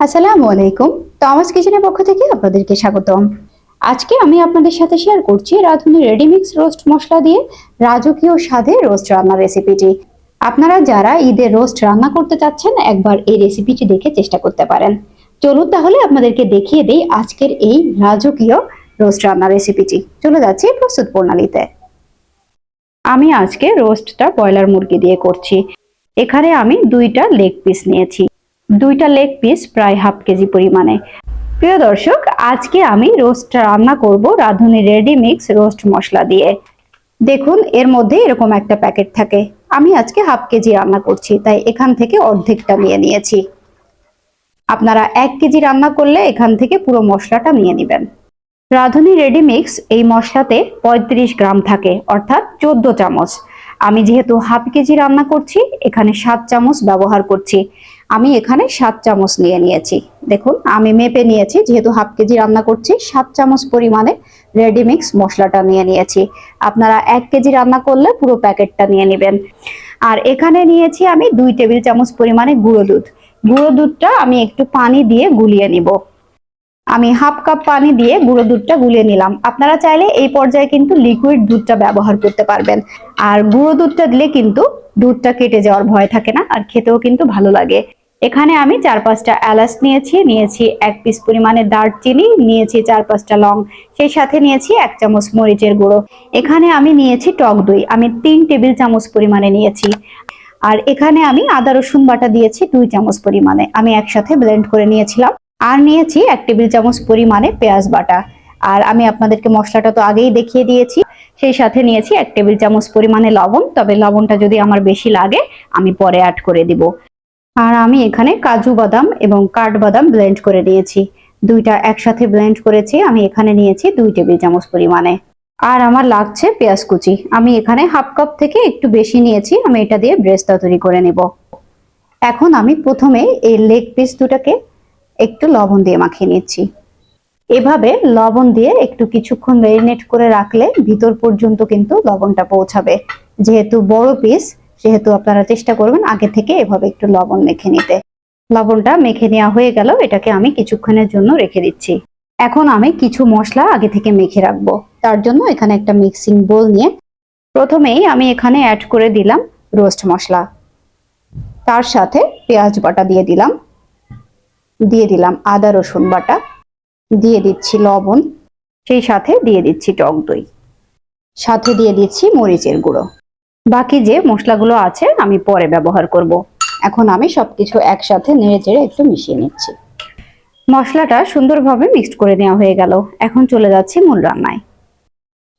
আসসালামু আলাইকুম। টমাস কিচেনের পক্ষ থেকে আপনাদেরকে স্বাগতম। আজকে আমি আপনাদের সাথে শেয়ার করছি রাঁধুনি রেডিমিক্স রোস্ট মশলা দিয়ে রাজকীয় স্বাদে রোস্ট রান্নার রেসিপিটি। আপনারা যারা ঈদের রোস্ট রান্না করতে চাচ্ছেন, একবার এই রেসিপিটি দেখে চেষ্টা করতে পারেন। চলুন তাহলে আপনাদেরকে দেখিয়ে দেই আজকের এই রাজকীয় রোস্ট রান্নার রেসিপিটি। চলে যাচ্ছি প্রস্তুত প্রণালীতে। আমি আজকে রোস্টটা ব্রয়লার মুরগি দিয়ে করছি। এখানে আমি দুইটা লেগ পিস নিয়েছি। দুইটা লেগ পিস প্রায় হাফ কেজি পরিমাণে। প্রিয় দর্শক, আজকে আমি রোস্ট রান্না করব রাঁধুনি রেডি মিক্স রোস্ট মশলা দিয়ে। দেখুন, এর মধ্যে এরকম একটা প্যাকেট থাকে। আমি আজকে হাফ কেজি রান্না করছি, তাই এখান থেকে অর্ধেকটা নিয়ে নিয়েছি। আপনারা এক কেজি রান্না করলে এখান থেকে পুরো মশলাটা নিয়ে নেবেন। রাঁধুনি রেডি মিক্স এই মশলাতে পঁয়ত্রিশ গ্রাম থাকে, অর্থাৎ চোদ্দ চামচ। আমি যেহেতু হাফ কেজি রান্না করছি, এখানে সাত চামচ ব্যবহার করছি। আমি এখানে সাত চামচ নিয়ে নিয়েছি। দেখুন, আমি মেপে নিয়েছি, যেহেতু হাফ কেজি রান্না করছি, সাত চামচ পরিমাণে রেডি মিক্স মশলাটা নিয়ে নিয়েছি। আপনারা এক কেজি রান্না করলে পুরো প্যাকেটটা নিয়ে নেবেন। আর এখানে নিয়েছি আমি দুই টেবিল চামচ পরিমাণে গুঁড়ো দুধ। গুঁড়ো দুধটা আমি একটু পানি দিয়ে গুলিয়ে নিব। আমি হাফ কাপ পানি দিয়ে গুঁড়ো দুধটা গুলিয়ে নিলাম। আপনারা চাইলে এই পর্যায়ে কিন্তু লিকুইড দুধটা ব্যবহার করতে পারবেন। আর গুঁড়ো দুধটা দিলে কিন্তু দুধটা কেটে যাওয়ার ভয় থাকে না, আর খেতেও কিন্তু ভালো লাগে। এখানে আমি চার পাঁচটা এলাচ নিয়েছি নিয়েছি এক পিস পরিমাণে দারচিনি, নিয়েছি চার পাঁচটা লং, সেই সাথে নিয়েছি এক চামচ মরিচের গুঁড়ো। এখানে আমি নিয়েছি টক দই, আমি তিন টেবিল চামচ পরিমাণে নিয়েছি। আর এখানে আমি আদা, রসুন বাটা দিয়েছি দুই চামচ পরিমাণে, আমি একসাথে ব্লেন্ড করে নিয়েছিলাম। আর নিয়েছি এক টেবিল চামচ পরিমাণে পেঁয়াজ বাটা। আর আমি আপনাদেরকে মশলাটা তো আগেই দেখিয়ে দিয়েছি, সেই সাথে নিয়েছি এক টেবিল চামচ পরিমাণে লবণ, তবে লবণটা যদি আমার বেশি লাগে, আমি পরে অ্যাড করে দিব। আর আমি এখানে কাজু বাদাম এবং কাঠবাদাম ব্লেন্ড করে নিয়েছি। দুইটা একসাথে ব্লেন্ড করেছি, আমি এখানে নিয়েছি দুই টেবিল চামচ পরিমাণে। আর আমার লাগছে পেঁয়াজ কুচি। আমি এখানে হাফ কাপ থেকে একটু বেশি নিয়েছি, আমি এটা দিয়ে ব্রেস্তা তৈরি করে নেব। এখন আমি প্রথমে এই লেগ পিস দুটাকে একটু লবণ দিয়ে মাখিয়ে নিচ্ছি। এভাবে লবণ দিয়ে একটু কিছুক্ষণ ম্যারিনেট করে রাখলে ভিতর পর্যন্ত কিন্তু লবণটা পৌঁছাবে। যেহেতু বড় পিস সেহেতু আপনারা চেষ্টা করবেন আগে থেকে এভাবে একটু লবণ মেখে নিতে। লবণটা মেখে নেওয়া হয়ে গেল, এটাকে আমি কিছুক্ষণের জন্য রেখে দিচ্ছি। এখন আমি কিছু মশলা আগে থেকে মেখে রাখব। তার জন্য এখানে একটা মিক্সিং বোল নিয়ে প্রথমেই আমি এখানে অ্যাড করে দিলাম রোস্ট মশলা। তার সাথে পেঁয়াজ বাটা দিয়ে দিলাম। দিয়ে দিলাম আদা, রসুন বাটা। দিয়ে দিচ্ছি লবণ। সেই সাথে দিয়ে দিচ্ছি টক দই। সাথে দিয়ে দিচ্ছি মরিচের গুঁড়ো। বাকি যে মশলাগুলো আছে, আমি পরে ব্যবহার করব। এখন আমি সবকিছু একসাথে নেড়ে চেড়ে একটু মিশিয়ে নিচ্ছি। মশলাটা সুন্দরভাবে মিক্সড করে নেওয়া হয়ে গেল। এখন চলে যাচ্ছি মূল রান্নায়।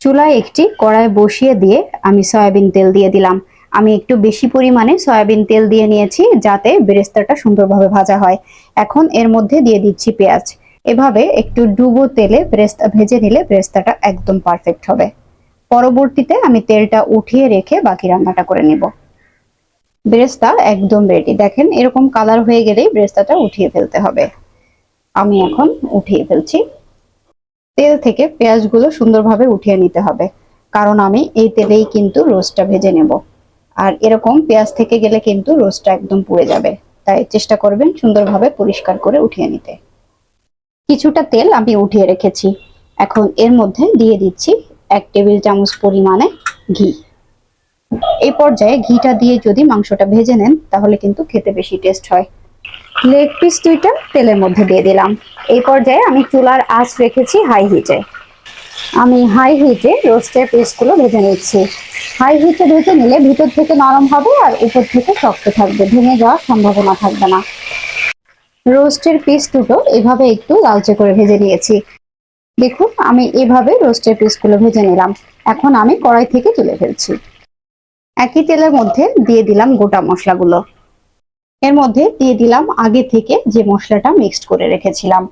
চুলায় একটি কড়াই বসিয়ে দিয়ে আমি সয়াবিন তেল দিয়ে দিলাম। আমি একটু বেশি পরিমাণে সয়াবিন তেল দিয়ে নিয়েছি, যাতে বেরেস্তাটা সুন্দরভাবে ভাজা হয়। এখন এর মধ্যে দিয়ে দিচ্ছি পেঁয়াজ। এভাবে একটু ডুবো তেলে বেরেস্তা, ভেজে নিলে বেরেস্তাটা একদম পারফেক্ট হবে। পরবর্তীতে আমি তেলটা উঠিয়ে রেখে বাকি রান্নাটা করে নিব। ব্রেস্তা একদম রেডি দেখেন, এরকম কালার হয়ে গেলেই ব্রেস্তাটা উঠিয়ে ফেলতে হবে। আমি এখন উঠিয়ে ফেলছি। তেল থেকে পেঁয়াজগুলো সুন্দরভাবে উঠিয়ে নিতে হবে। কারণ আমি এই তেলেই কিন্তু রোস্টটা ভেজে নেব। আর এরকম পেঁয়াজ থেকে গেলে কিন্তু রোস্টটা একদম পুড়ে যাবে। তাই চেষ্টা করবেন সুন্দরভাবে পরিষ্কার করে উঠিয়ে নিতে। কিছুটা তেল আমি উঠিয়ে রেখেছি। এখন এর মধ্যে দিয়ে দিচ্ছি এক টেবিল চামচ পরিমাণে ঘি। এই পর্যায়ে ঘিটা দিয়ে যদি মাংসটা ভেজে নেন, তাহলে কিন্তু খেতে বেশি টেস্ট হয়। লেগ পিস দুইটা তেলের মধ্যে দিয়ে দিলাম। এই পর্যায়ে আমি চুলার আঁচ রেখেছি হাই হিটে আমি হাই হিটে রোস্টের পিসগুলো ভেজে নিচ্ছি। হাই হিটে ভেজে নিলে ভিতর থেকে নরম হবে আর উপর থেকে শক্ত থাকবে। ভেঙে যাওয়ার সম্ভাবনা থাকবে না। রোস্টের পিস দুটো এভাবে একটু লালচে করে ভেজে নিয়েছি। দেখুন, আমি এভাবে রোস্টের পিসগুলো ভেজে নিলাম। এখন আমি কড়াই থেকে তুলে ফেলছি। একই তেলের মধ্যে দিয়ে দিলাম গোটা মশলাগুলো। এর মধ্যে দিয়ে দিলাম আগে থেকে যে মশলাটা মিক্সড করে রেখেছিলাম।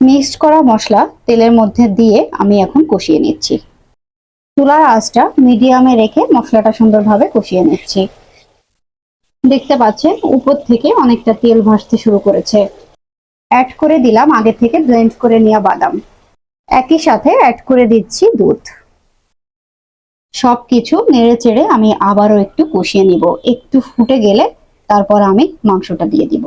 মিক্সড করা মশলা তেলের মধ্যে দিয়ে আমি এখন কষিয়ে নিচ্ছি। চুলার আঁচটা মিডিয়ামে রেখে মশলাটা সুন্দরভাবে কষিয়ে নিচ্ছি। দেখতে পাচ্ছেন, উপর থেকে অনেকটা তেল ভাসতে শুরু করেছে। অ্যাড করে দিলাম, আগে থেকে ব্লেন্ড করে নেওয়া বাদাম। একই সাথে অ্যাড করে দিচ্ছি দুধ। সবকিছু নেড়ে চেড়ে আমি আবারও একটু কষিয়ে নিব। একটু ফুটে গেলে তারপর আমি মাংসটা দিয়ে দিব।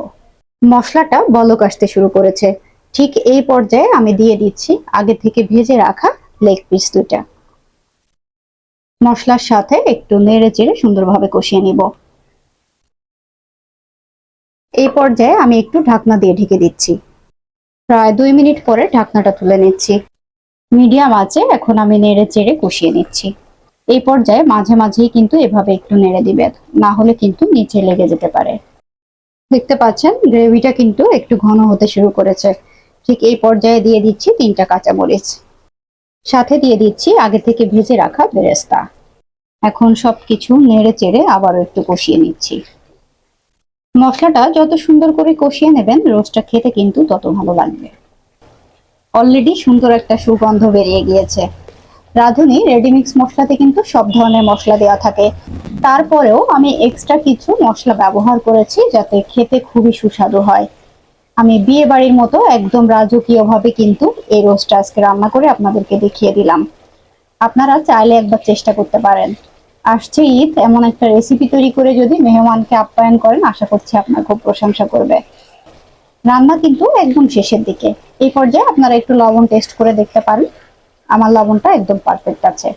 মশলাটা বলক আসতে শুরু করেছে। ঠিক এই পর্যায়ে আমি দিয়ে দিচ্ছি আগে থেকে ভেজে রাখা লেগ পিস দুটা মশলার সাথে একটু নেড়ে চেড়ে সুন্দরভাবে কষিয়ে নিব। এই পর্যায়ে আমি একটু ঢাকনা দিয়ে ঢেকে দিচ্ছি। প্রায় দুই মিনিট পরে ঢাকনাটা তুলে নিচ্ছি। মিডিয়াম আছে এখন আমি নেড়ে চেড়ে কষিয়ে নিচ্ছি। এই পর্যায়ে মাঝে মাঝেই কিন্তু এভাবে একটু নেড়ে দিবেন না হলে কিন্তু নিচে লেগে যেতে পারে। দেখতে পাচ্ছেন, গ্রেভিটা কিন্তু একটু ঘন হতে শুরু করেছে। ঠিক এই পর্যায়ে দিয়ে দিচ্ছি তিনটা কাঁচামরিচ। সাথে দিয়ে দিচ্ছি আগে থেকে ভেজে রাখা বেরেস্তা। এখন সবকিছু নেড়ে চেড়ে আবারও একটু কষিয়ে নিচ্ছি। মশলাটা যত সুন্দর করে কষিয়ে নেবেন, রোস্টটা খেতে কিন্তু তত ভালো লাগবে। অলরেডি সুন্দর একটা সুগন্ধ বেরিয়ে গিয়েছে। রাঁধুনি রেডিমিক্স মশলাতে কিন্তু সব ধরনের মশলা দেওয়া থাকে। তারপরেও আমি এক্সট্রা কিছু মশলা ব্যবহার করেছি যাতে খেতে খুবই সুস্বাদু হয়। আমি বিয়ে বাড়ির মতো একদম রাজকীয় ভাবে কিন্তু এই রোস্টটা আজকে রান্না করে আপনাদেরকে দেখিয়ে দিলাম। আপনারা চাইলে একবার চেষ্টা করতে পারেন। আসছে ঈদ, এমন একটা রেসিপি তৈরি করে যদি মেহমানকে আপ্যায়ন করেন, আশা করছি আপনার খুব প্রশংসা করবে। রান্না কিন্তু একদম শেষের দিকে। এই পর্যায়ে আপনারা একটু লবণ টেস্ট করে দেখতে পারেন। আমার লবণটা একদম পারফেক্ট আছে।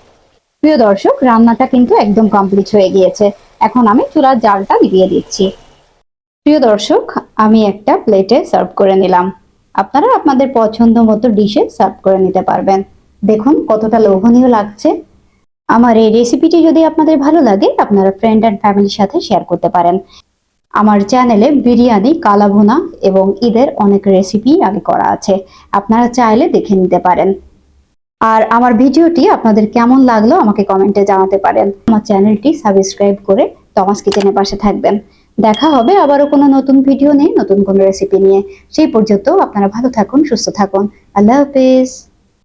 প্রিয় দর্শক, রান্নাটা কিন্তু একদম কমপ্লিট হয়ে গিয়েছে। এখন আমি চুলার জালটা নিভিয়ে দিচ্ছি। প্রিয় দর্শক, আমি একটা প্লেটে সার্ভ করে নিলাম। আপনারা আপনাদের পছন্দ মতো ডিশে সার্ভ করে নিতে পারবেন। দেখুন কতটা লোভনীয় লাগছে। আমার এই রেসিপিটি যদি আপনাদের ভালো লাগে, আপনারা ফ্রেন্ড অ্যান্ড ফ্যামিলির সাথে শেয়ার করতে পারেন। আমার চ্যানেলে বিরিয়ানি, কালাভুনা এবং ঈদের অনেক রেসিপি আগে করা আছে। আপনারা চাইলে দেখে নিতে পারেন। আর আমার ভিডিওটি আপনাদের কেমন লাগল আমাকে কমেন্টে জানাতে পারেন। আমার চ্যানেলটি সাবস্ক্রাইব করে টমাস কিচেনের পাশে থাকবেন। দেখা হবে আবারও কোনো নতুন ভিডিও নিয়ে, নতুন কোনো রেসিপি নিয়ে। সেই পর্যন্ত আপনারা ভালো থাকুন, সুস্থ থাকুন। আল্লাহ হাফিজ।